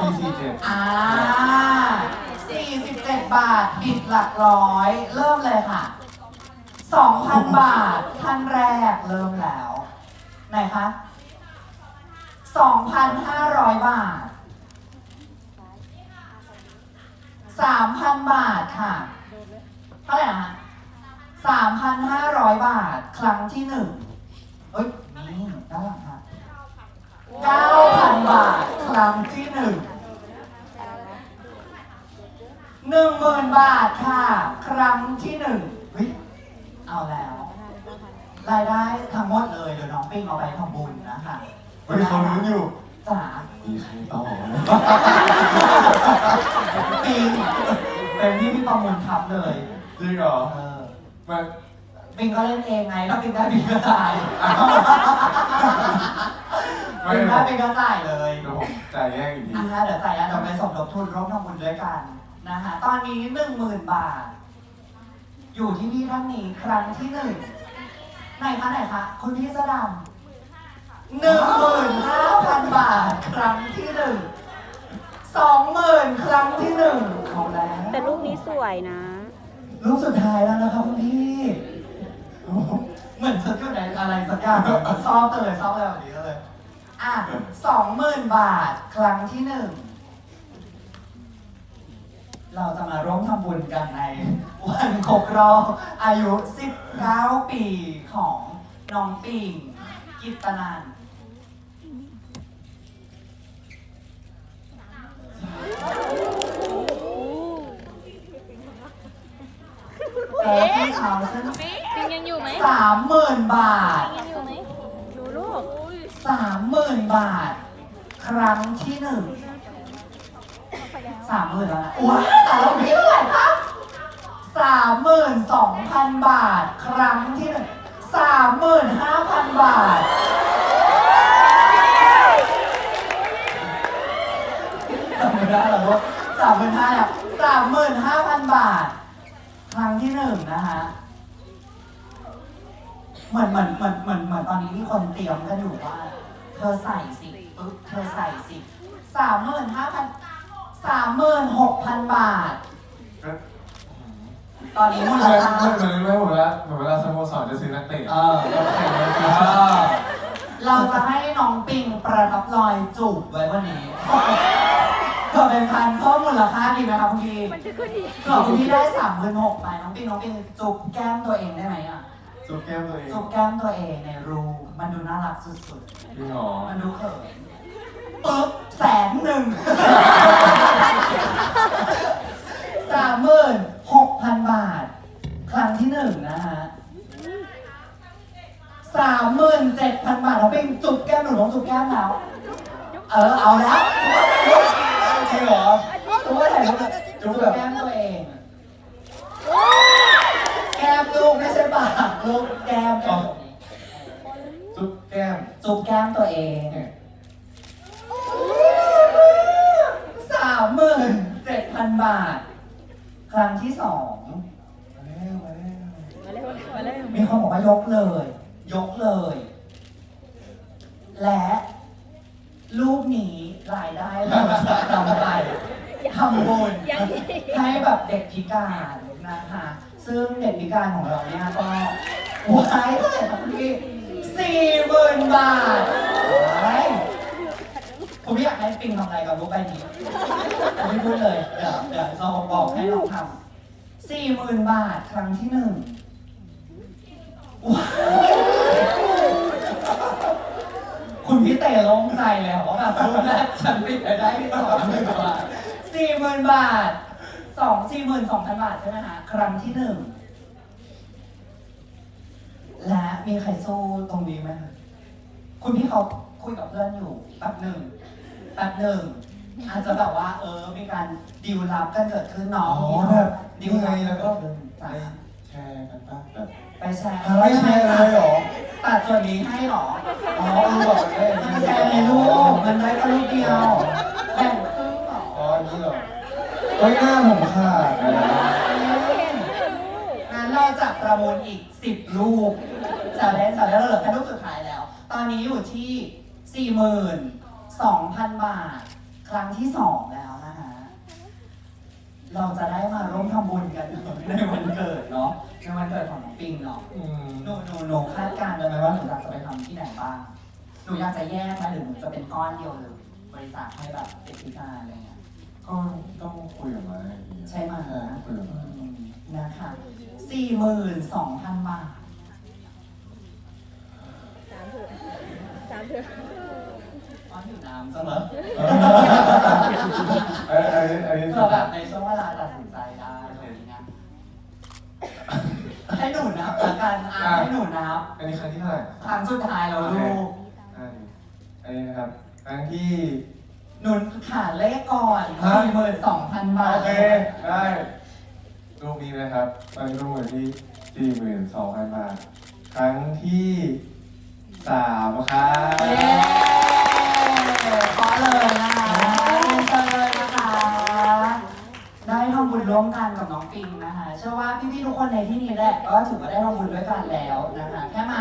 ปีสี่เจ็ดอ่า47 บาทบิดหลักร้อย เริ่มเลยค่ะ 2,000 บาทท่านแรกเริ่มแล้ว ไหนคะ 2,500 บาท 3,000 บาทค่ะ เท่าไหร่นะ3,500 บาท ครั้งที่หนึ่งเอ้ยนี่ด้านหลังค่ะ 9,000 บาทครั้งที่หนึ่งหนึ่งหมื่นบาทค่ะ ครั้งที่หนึ่งเฮ้ยเอาแล้ว รายได้ทั้งหมดเลยเดี๋ยวน้องปิ้งเอาไปทำบุญนะคะเฮ้ยเขารู้อยู่จ๋ามีใครต่อไหมปิ้งเป็นที่พี่ประมูลทำเลยจริงเหรอเออมาปิ้งก็เล่นเองไงถ้าปิ้งได้ปิ้งก็จ่าย ไม่ปิ้งผได้มปิ้งก็จ่ายเลยเดี๋ยวผมจ่ายแยกอีกทีนะคะเดี๋ยวจ่ายแล้วเดี๋ยวไปสมทบทุนร่วมทำบุญด้วยกันนะคะตอนนี้หนึ่งหมื่นบาท อยู่ที่พี่ท่านนี้ครั้งที่หนึ่งไหนคะไหนคะคุณพี่สะดำหนึ่งหมื่นห้าพันบาท ครั้งที่หนึ่งสองหมื่นครั้งที่หนึ่งเอาแล้ว แต่รูปนี้สวยนะ รูปสุดท้ายแล้วนะครับคุณพี่โอ้โหเหมือนจะอยู่ในอะไรสักอย่างชอบเลยชอบเลยแบบนี้เลย อะสองหมื่นบาทครั้งที่หนึ่ง เราจะมาร่วมทำบุญกันในวันครบรอบอายุ 19 ปีของน้องปิงกิตนันเจอพี่เขาซึ่งปิงยังอยู่ไหม สามหมื่นบาท ยังอยู่ไหมดูลูก สามหมื่น บาท ครั้งที่หนึ่งสามหมื่นแล้วนะว้าแต่เราพี่เท่าไหร่คะสามหมื่นสองพันบาท ครั้งที่หนึ่งสามหมื่นห้าพันบาทจำไม่ได้หรอว่าสามหมื่นห้าสามหมื่นห้าพันบาท ครั้งที่หนึ่งนะคะเหมือนเหมือนเหมือนเหมือนเหมือนตอนนี้มีคนเตรียมกันอยู่ว่า เธอใส่สิปึ๊บเธอใส่สิสามหมื่นห้าพันสามหมื่นหกพันบาท ตอนนี้มูลใช่ค่าเหมือนเหมือนเหมือนเวลาเหมือนเวลาสโมสรจะซื้อนักเตะเออแข่งกันเอซื้ออเราจะให้น้องปิงประทับรอยจูบไว้วันนี้เพื่อเป็นการเพิ่มมูลค่าดีไหมครับคุณพี่มันจะขึ้นอีกเผื่อคุณพี่ได้สามหมื่นหกไปน้องปิงน้องปิงจูบแก้มตัวเองได้ไหมอะจุ๊บ แก้มตัวเองจูบแก้มตัวเองในรูมันดูน่ารักสุดๆจริงเหรอมันดูเขินปึ๊บแสนหนึ่งสามหมื่นหกพันบาท ครั้งที่หนึ่งนะฮะสามหมื่นเจ็ดพันบาทเราเป็นจุบแก้มหนูน้องจุบแก้มแล้ว เออเอาแล้ว จริงเหรอ ตัวไหนรูปจุบแก้มตัวเอง แก้มลูกไม่ใช่ปากลูกแก้มแก้ม จุ๊บแก้ม จุบแก้มตัว เนี่ยสามหมื่นเจ็ดพันบาท ครั้งที่สอง มาแล้วมาแล้วมาเร็วมาเร็วมีคนบอกว่ายกเลย ยกเลย และรูปนี้รายได้เราจะนำไปทำบุญยังอีกให้แบบเด็กพิการนะคะ ซึ่งเด็กพิการของเราเนี่ยก็ไวายเท่าไหร่ครับพี่สี่หมื่นบาท ผมไม่อยากให้ปิงทำอะไรกับรูปใบนี้ผมไม่พูดเลย เดี๋ยวเดี๋ยวเราบอกให้น้องทำสี่หมื่นบาทครั้งที่หนึ่งว้ายคุณพี่เต๋ลงใจเลยเหรอว่าแบบรูปแรกฉันปิดไปได้ที่สองหมื่นบาทสี่หมื่นบาทสองสี่หมื่นสองพันบาทใช่ไหมคะครั้งที่หนึ่งและมีใครสู้ตรงนี้ไหมคะคุณพี่เขาคุยกับเพื่อนอยู่แป๊บหนึ่ง แป๊บหนึ่งอาจจะแบบว่าเออมีการดิวลับกันเกิดขึ้นน้อ๋อองแบบดินี่วไงลับแล้วก็เกิดขึ้นไปจ้ะแชร์กันป่ะแบบไปแชร์อะไรแชร์เลยเหรอตัดส่วนนี้ให้เหรออ๋อรู้บอกได้มันแชร์ในรูปมันได้แค่รูปเดียวแบ่งครึ่งเหรออ๋ออันนี้เหรอเฮ้ยหน้าผมขาดนะงั้นเราจะประมูลอีก 10ลูกจะได้จะได้เราเหลือแค่ลูกสุดท้ายแล้ว ตอนนี้อยู่ที่ 42,000 บาท ครั้งที่สองแล้วนะคะเราจะได้มาร่วมทำบุญกันในวันเกิดเนาะในวันเกิดของน้องปิงเนาะอืมหนูหนูหนูคาดการณ์ได้ไหมว่าหนูอยากจะไปทำที่ไหนบ้างหนูอยากจะแยกไหมหรือหนูจะเป็นก้อนเดียวเลยบริจาคให้แบบเด็กพิการอะไรเงี้ยก็ต้องคุยกับมาอีกทีใช่ไหมใช่คุยกับอืมามนะคะสี่หมื่นสองพันบาท สามเถอะสามเถอะ ก้อนอยู่น้ำเสมอเอ้ยเอ้ยเอ้ยเพื่อแบบในช่วงเวลาตัดสินใจได้อะไรอย่างเงี้ยให้หนูนับละกันอะให้หนูนับอันนี้ครั้งที่เท่าไหร่ครั้งสุดท้ายแล้วลูกอันนี้อันนี้นะครับครั้งที่หนูหาเลขก่อนฮะสี่หมื่นสองพันบาโอทเคได้รูปนี้นะครับตอนนี้รูปอยู่ที่สี่หมื่นสองพันบาท ครั้งที่สามครับ เย้ขอเลยนะคะเรียนเชิญเลยนะคะ ได้ทำบุญร่วมกันกับน้องปิงนะ คนในที่นี้แหละก็ถือว่าได้ทำบุนด้วยกันแล้วนะคะแค่มา